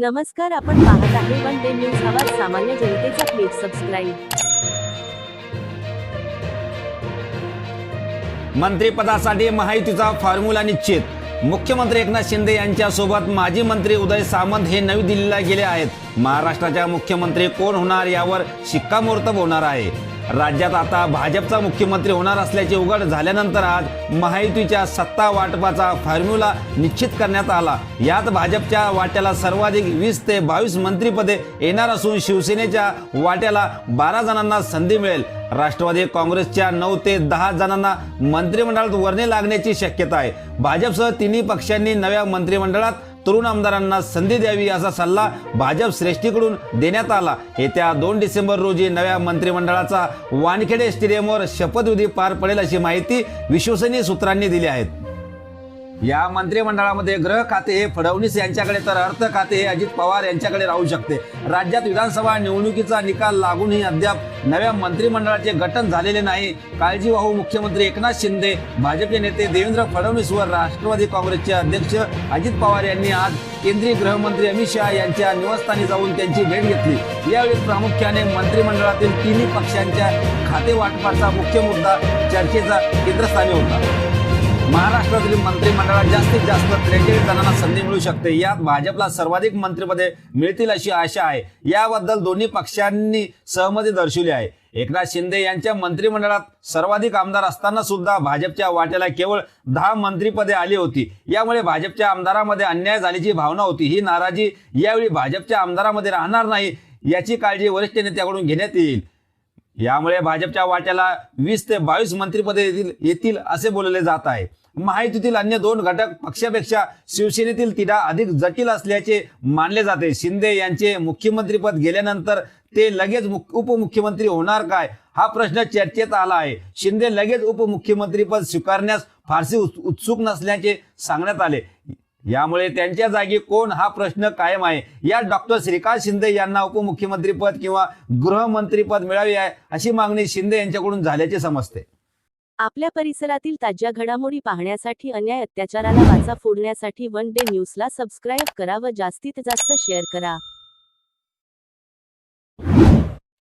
नमस्कार आपण पाहत आहे वन डे न्यूज आवाज सामान्य जनतेचा प्लीज सबस्क्राईब. मंत्रिपदासाठी महायुतीचा फॉर्म्युला निश्चित. मुख्यमंत्री एकनाथ शिंदे यांच्यासोबत माजी मंत्री उदय सामंत हे नवी दिल्लीला गेले आहेत. महाराष्ट्राच्या मुख्यमंत्री कोण होणार यावर शिक्कामोर्तब होणार आहे. राज्यात आता भाजपचा मुख्यमंत्री होणार असल्याचे उघड झाल्यानंतर आज महायुतीच्या सत्ता वाटपाचा फॉर्म्युला निश्चित करण्यात आला. यात भाजपच्या वाट्याला सर्वाधिक वीस ते बावीस मंत्रीपदे येणार असून शिवसेनेच्या वाट्याला बारा जणांना संधी मिळेल. राष्ट्रवादी काँग्रेसच्या नऊ ते दहा जणांना मंत्रिमंडळात वर्णे लागण्याची शक्यता आहे. भाजपसह तिन्ही पक्षांनी नव्या मंत्रिमंडळात तरुण आमदारांना संधी द्यावी असा सल्ला भाजप श्रेष्ठीकडून देण्यात आला. येत्या दोन डिसेंबर रोजी नव्या मंत्रिमंडळाचा वानखेडे स्टेडियमवर शपथविधी पार पडेल अशी माहिती विश्वसनीय सूत्रांनी दिली आहे. या मंत्रिमंडळामध्ये गृह खाते हे फडणवीस यांच्याकडे तर अर्थ खाते हे अजित पवार यांच्याकडे राहू शकते. राज्यात विधानसभा निवडणुकीचा निकाल लागूनही अद्याप नव्या मंत्रिमंडळाचे गठन झालेले नाही. काळजीवाहू मुख्यमंत्री एकनाथ शिंदे भाजपचे नेते देवेंद्र फडणवीस व राष्ट्रवादी काँग्रेसचे अध्यक्ष अजित पवार यांनी आज केंद्रीय गृहमंत्री अमित शहा यांच्या निवासस्थानी जाऊन त्यांची भेट घेतली. यावेळी प्रामुख्याने मंत्रिमंडळातील तिन्ही पक्षांच्या खाते वाटपाचा मुख्य मुद्दा चर्चेचा केंद्रस्थानी होता. महाराष्ट्रातील मंत्रिमंडळात जास्तीत जास्त त्रेचाळीस जणांना संधी मिळू शकते. यात भाजपला सर्वाधिक मंत्रिपदे मिळतील अशी आशा आहे. याबद्दल दोन्ही पक्षांनी सहमती दर्शवली आहे. एकनाथ शिंदे यांच्या मंत्रिमंडळात सर्वाधिक आमदार असताना सुद्धा भाजपच्या वाट्याला केवळ दहा मंत्रिपदे आली होती. यामुळे भाजपच्या आमदारामध्ये अन्याय झाल्याची भावना होती. ही नाराजी यावेळी भाजपच्या आमदारामध्ये राहणार नाही याची काळजी वरिष्ठ नेत्याकडून घेण्यात येईल. यामुळे भाजपच्या वाट्याला वीस ते बावीस मंत्रिपदे येतील येतील असे बोलले जात आहे. महायुतीतील अन्य दोन घटक पक्षापेक्षा शिवसेनेतील तिढा अधिक जटिल असल्याचे मानले जाते. शिंदे यांचे मुख्यमंत्रीपद गेल्यानंतर ते लगेच मुख- उपमुख्यमंत्री होणार काय? हा प्रश्न चर्चेत आला आहे. शिंदे लगेच उपमुख्यमंत्रीपद स्वीकारण्यास फारसे उत्सुक नसल्याचे सांगण्यात आले. यामुळे त्यांच्या जागी कोण हा प्रश्न कायम आहे? या डॉक्टर श्रीकांत शिंदे यांना उपमुख्यमंत्रीपद किंवा गृहमंत्रीपद मिळावे आहे अशी मागणी शिंदे यांच्याकडून झाल्याचे समजते. आपल्या परिसरातील ताज्या घडामोडी पाहण्यासाठी अन्याय अत्याचाराला वाचा फोडण्यासाठी वन डे न्यूजला सबस्क्राईब करा व जास्तीत जास्त शेअर करा.